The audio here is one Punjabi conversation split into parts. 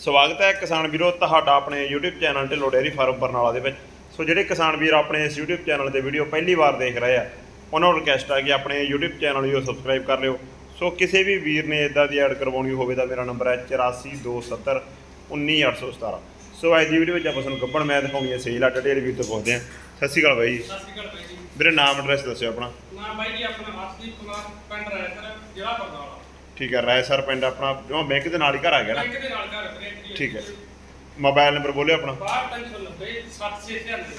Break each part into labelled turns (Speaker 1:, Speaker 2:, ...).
Speaker 1: ਸਵਾਗਤ ਹੈ ਕਿਸਾਨ ਵੀਰੋ ਤੁਹਾਡਾ ਆਪਣੇ YouTube channel Dhillon dairy farm Barnala ਦੇ ਵਿੱਚ। ਸੋ ਜਿਹੜੇ ਕਿਸਾਨ ਵੀਰ ਆਪਣੇ ਇਸ YouTube ਚੈਨਲ ਤੇ ਵੀਡੀਓ ਪਹਿਲੀ ਵਾਰ ਦੇਖ ਰਹੇ ਆ ਉਹਨਾਂ ਨੂੰ ਰਿਕਵੈਸਟ ਹੈ ਕਿ ਆਪਣੇ YouTube ਚੈਨਲ ਨੂੰ ਸਬਸਕ੍ਰਾਈਬ ਕਰ ਲਿਓ। ਸੋ ਕਿਸੇ ਵੀ ਵੀਰ ਨੇ ਇਦਾਂ ਦੀ ਐਡ ਕਰਵਾਉਣੀ ਹੋਵੇ ਤਾਂ ਮੇਰਾ ਨੰਬਰ ਹੈ 8427 19817 ਸੋ ਅੱਜ ਦੀ ਵੀਡੀਓ ਵਿੱਚ ਆਪਾਂ ਤੁਹਾਨੂੰ ਗੱਬਣ ਮੈਂ ਦਿਖਾਉਣੀ ਹੈ ਸੇਲ ਆ ਡਿਟੇਲ ਵੀਰ ਤੋਂ ਪੁੱਛਦੇ ਹਾਂ ਸਤਿ ਸ਼੍ਰੀ ਅਕਾਲ ਬਾਈ ਜੀ।
Speaker 2: ਸਤਿ ਸ਼੍ਰੀ ਅਕਾਲ ਬਾਈ ਜੀ।
Speaker 1: ਵੀਰੇ ਨਾਮ ਐਡਰੈਸ ਦੱਸਿਓ ਆਪਣਾ।
Speaker 2: ਨਾਮ ਬਾਈ ਜੀ ਆਪਣਾ ਹਰਸ਼ਦੀਪ ਕੁਮਾਰ ਪਿੰਡ ਰਾਇਸਰ ਜ਼ਿਲ੍ਹਾ ਬਰਨਾਲਾ।
Speaker 1: ਠੀਕ ਹੈ ਰਾਏ ਸਰ ਪਿੰਡ ਆਪਣਾ ਜੋ ਬੈਂਕ ਦੇ ਨਾਲ ਹੀ ਘਰ ਆ ਗਿਆ ਨਾ?
Speaker 2: ਬੈਂਕ ਦੇ ਨਾਲ ਘਰ
Speaker 1: ਠੀਕ ਹੈ। ਮੋਬਾਈਲ ਨੰਬਰ ਬੋਲਿਓ ਆਪਣਾ।
Speaker 2: 6290 7696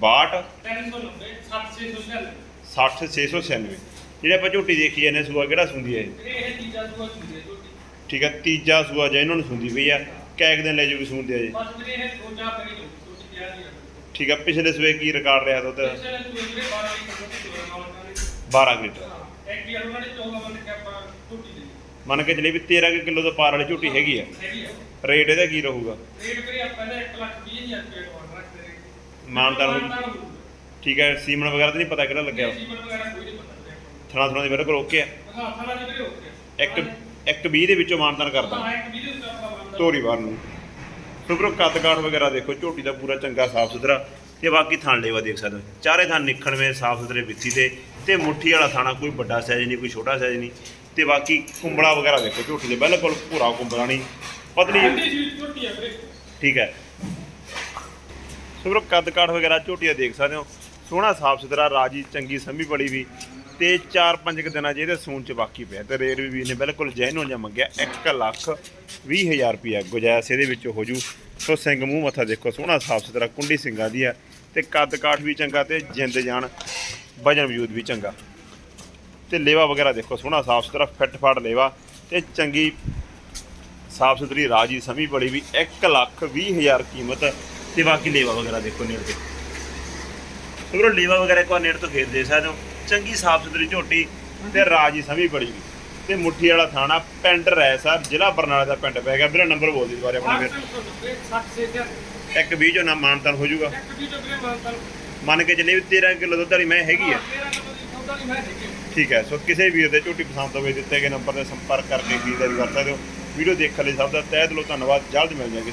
Speaker 1: 62
Speaker 2: 390 7696
Speaker 1: 60696 ਜਿਹੜੇ ਆਪਾਂ ਝੋਟੀ ਦੇਖੀ ਜਾਂਦੇ ਸੂਆ ਕਿਹੜਾ ਸੁੰਦੀ ਹੈ ਇਹ?
Speaker 2: ਇਹ ਚੀਜ਼ਾਂ ਦੁਆ ਚੁੰਦੇ ਝੋਟੀ।
Speaker 1: ਠੀਕ ਹੈ ਤੀਜਾ ਸੂਆ ਜੇ ਇਹਨਾਂ ਨੂੰ ਸੁੰਦੀ ਪਈ ਆ ਕੈਕ ਦਿਨ ਲੈ ਜੂਗੀ ਸੁੰਦੇ ਆ ਜੀ।
Speaker 2: ਬਸ ਵੀਰੇ ਇਹ ਦੋ ਚਾਰ ਦਿਨ ਹੀ ਹੋਈ ਛੋਟੀ ਤਿਆਰ ਨਹੀਂ ਆ।
Speaker 1: ਠੀਕ ਹੈ ਪਿਛਲੇ ਸੂਏ ਕੀ ਰਿਕਾਰਡ ਰਿਹਾ ਦੁੱਧ?
Speaker 2: ਵੀਰੇ 12 ਵੀ ਛੋਟੀ ਦੇ ਨਾਲ ਨਾਲ
Speaker 1: 12 ਲੀਟਰ
Speaker 2: ਹਾਂ ਇੱਕ ਵੀ ਉਹਨਾਂ ਨੇ 14 ਬੰਦੇ ਕਿ ਆਪਾਂ ਝੋਟੀ ਦੇ
Speaker 1: ਮੰਨ ਕੇ ਚਲੇ ਵੀ 13 ਕਿਲੋ ਤੋਂ ਪਾਰ ਵਾਲੀ ਝੋਟੀ ਹੈਗੀ ਆ।
Speaker 2: ਹੈਗੀ ਆ।
Speaker 1: ਰੇਟ ਇਹਦਾ ਕੀ ਰਹੂਗਾ?
Speaker 2: ਰੇਟ ਕਰੀ ਆਪਾਂ ਨੇ 1 ਲੱਖ 20 ਹਜ਼ਾਰ ਰੁਪਏ ਆਰਡਰ ਰੱਖਦੇ ਨੇ।
Speaker 1: ਮਾਨਤਾਨ ਨੂੰ- ਠੀਕ ਹੈ ਸੀਮਨ ਵਗੈਰਾ ਤਾਂ ਨਹੀਂ ਪਤਾ ਕਿਹੜਾ ਲੱਗਿਆ।
Speaker 2: ਸੀਮਨ ਵਗੈਰਾ ਕੋਈ ਨਹੀਂ ਪਤਾ ਵੀਰੇ
Speaker 1: ਥਣਾ ਥਣਾ ਦੇ ਬਿਲਕੁਲ ਓਕੇ ਆ।
Speaker 2: ਹਾਂ ਥਾਣਾ ਦੇ
Speaker 1: ਇੱਕ ਇੱਕ 20 ਦੇ ਵਿੱਚੋਂ ਮਾਨਤਾਨ ਕਰਦਾ।
Speaker 2: ਹਾਂ ਇੱਕ ਵੀਡੀਓ ਦਾ ਆਪਾਂ ਬੰਦਾ
Speaker 1: ਤੋਰੀ ਬਾਹਰ ਨੂੰ। ਸੁਪਰੋ ਕੱਦ ਕਾਠ ਵਗੈਰਾ ਦੇਖੋ ਝੋਟੀ ਦਾ ਪੂਰਾ ਚੰਗਾ ਸਾਫ਼ ਸੁਥਰਾ। ਤੇ ਬਾਕੀ ਥਣ ਲੇਵਾ ਦੇਖ ਸਕਦੇ ਹੋ। ਚਾਰੇ ਥਣ ਨਿਖਣਵੇਂ ਸਾਫ਼ ਸੁਥਰੇ ਵਿੱਥੀ ਤੇ। ਤੇ ਮੁੱਠੀ ਵਾਲਾ ਥਾਣਾ ਕੋਈ ਵੱਡਾ ਸਾਈਜ਼ ਨਹੀਂ ਕੋਈ ਛੋਟਾ ਸਾਈਜ਼ ਨਹੀਂ। ਤੇ ਬਾਕੀ ਕੁੰਬੜਾ ਵਗੈਰਾ ਦੇਖੋ ਝੋਟੀ ਦੇ ਬਿਲਕੁਲ ਭੂਰਾ ਕੁੰਬੜਾ ਨਹੀਂ। ਪਤਲੀ
Speaker 2: ਠੰਡੀ ਸੀ ਝੋਟੀ ਆ ਵੀਰੇ।
Speaker 1: ਠੀਕ ਹੈ। ਸੁਪਰੋ ਕੱਦ ਕਾਠ ਵਗੈਰਾ ਝੋਟੀਆਂ ਦੇਖ ਸਕਦੇ ਹੋ। ਸੋਹਣਾ ਸਾਫ਼ ਸੁਥਰਾ ਰਾਜੀ ਚੰਗੀ ਸੰਭੀ ਬੜੀ ਵੀ। ਤੇ 4-5 ਕੁ ਦਿਨਾਂ 'ਚ ਇਹਦੇ ਸੂਣ ਚ ਬਾਕੀ ਪਿਆ। ਤੇ ਰੇਟ ਵੀ ਵੀਰ ਨੇ ਬਿਲਕੁਲ ਜੈਨੂਨ ਜਿਹਾ ਮੰਗਿਆ। 1 ਲੱਖ 20000 ਰੁਪਿਆ ਗੁਜਾਇਸ਼ ਇਹਦੇ ਵਿੱਚ ਹੋ ਜੂ। ਸੋ ਸਿੰਘ ਮੂੰਹ ਮੱਥਾ ਦੇਖੋ ਸੋਹਣਾ ਸਾਫ਼ ਸੁਥਰਾ ਕੁੰਡੀ ਸਿੰਘਾਂ ਦੀ ਆ ਤੇ ਕੱਦ ਕਾਠ ਵੀ ਚੰਗਾ ਤੇ ਜਿੰਦ ਜਾਨ। ਵਜਨ ਵਜੂਦ ਵੀ ਚੰਗਾ ਤੇ ਲੇਵਾ ਵਗੈਰਾ ਦੇਖੋ ਸੋਹਣਾ ਸਾਫ਼ ਸੁਥਰਾ ਫਿੱਟ ਫਾੜ ਲੇਵਾ ਤੇ ਚੰਗੀ ਸਾਫ਼ ਸੁਥਰੀ ਰਾਜੀ ਸਮੀ ਬੜੀ ਵੀ 1 ਲੱਖ 20 ਹਜ਼ਾਰ ਕੀਮਤ ਤੇ ਬਾਕੀ ਲੇਵਾ ਵਗੈਰਾ ਦੇਖੋ ਨੇੜ ਤੇ ਫਿਰ ਲੇਵਾ ਵਗੈਰਾ ਇੱਕ ਵਾਰ ਨੇੜ ਤੋਂ ਖੇਤ ਦੇ ਸਕਦੇ ਹੋ ਚੰਗੀ ਸਾਫ਼ ਸੁਥਰੀ ਝੋਟੀ ਤੇ ਰਾਜੀ ਸਮੀ ਬੜੀ ਵੀ ਤੇ ਮੁੱਠੀ ਵਾਲਾ ਥਾਣਾ ਪਿੰਡ ਰੈ ਸਰ ਜ਼ਿਲ੍ਹਾ ਬਰਨਾਲਾ ਦਾ ਪਿੰਡ ਪੈ ਗਿਆ ਵੀਰੇ ਨੰਬਰ ਬੋਲ ਦੀ ਦੁਬਾਰੇ ਆਪਣਾ ਫਿਰ
Speaker 2: 60 ਸੇ
Speaker 1: ਇੱਕ 20 ਚੋਂ ਨਾ ਮਾਨਤਨ ਹੋ ਜਾਊਗਾ
Speaker 2: ਇੱਕ ਵੀਡੀਓ ਵੀਰੇ ਮਾਨਤਾਂ
Speaker 1: ਮੰਨ ਕੇ ਚੱਲੇ ਵੀ 13 ਕਿਲੋ ਦੁੱਧ ਵਾਲੀ ਮੈਂ ਹੈਗੀ ਆ।
Speaker 2: 13 ਨੰਬਰ ਦੀ ਸੌਦਾ ਨਹੀਂ ਮੈਂ ਦੇਖੀ
Speaker 1: ਠੀਕ ਹੈ ਸੋ ਕਿਸੇ ਵੀਰ ਦੇ ਝੋਟੀ ਪਸੰਦ ਹੋਵੇ ਦਿੱਤੇ ਗਏ ਨੰਬਰ ਤੇ ਸੰਪਰਕ ਕਰਕੇ ਖਰੀਦਦਾਰੀ ਕਰ ਸਕਦੇ ਹੋ। ਵੀਡੀਓ ਦੇਖਣ ਲਈ ਸਭ ਦਾ ਤਹਿ ਦਿਲੋਂ ਧੰਨਵਾਦ ਜਲਦ ਮਿਲ ਜਾਏਗੀ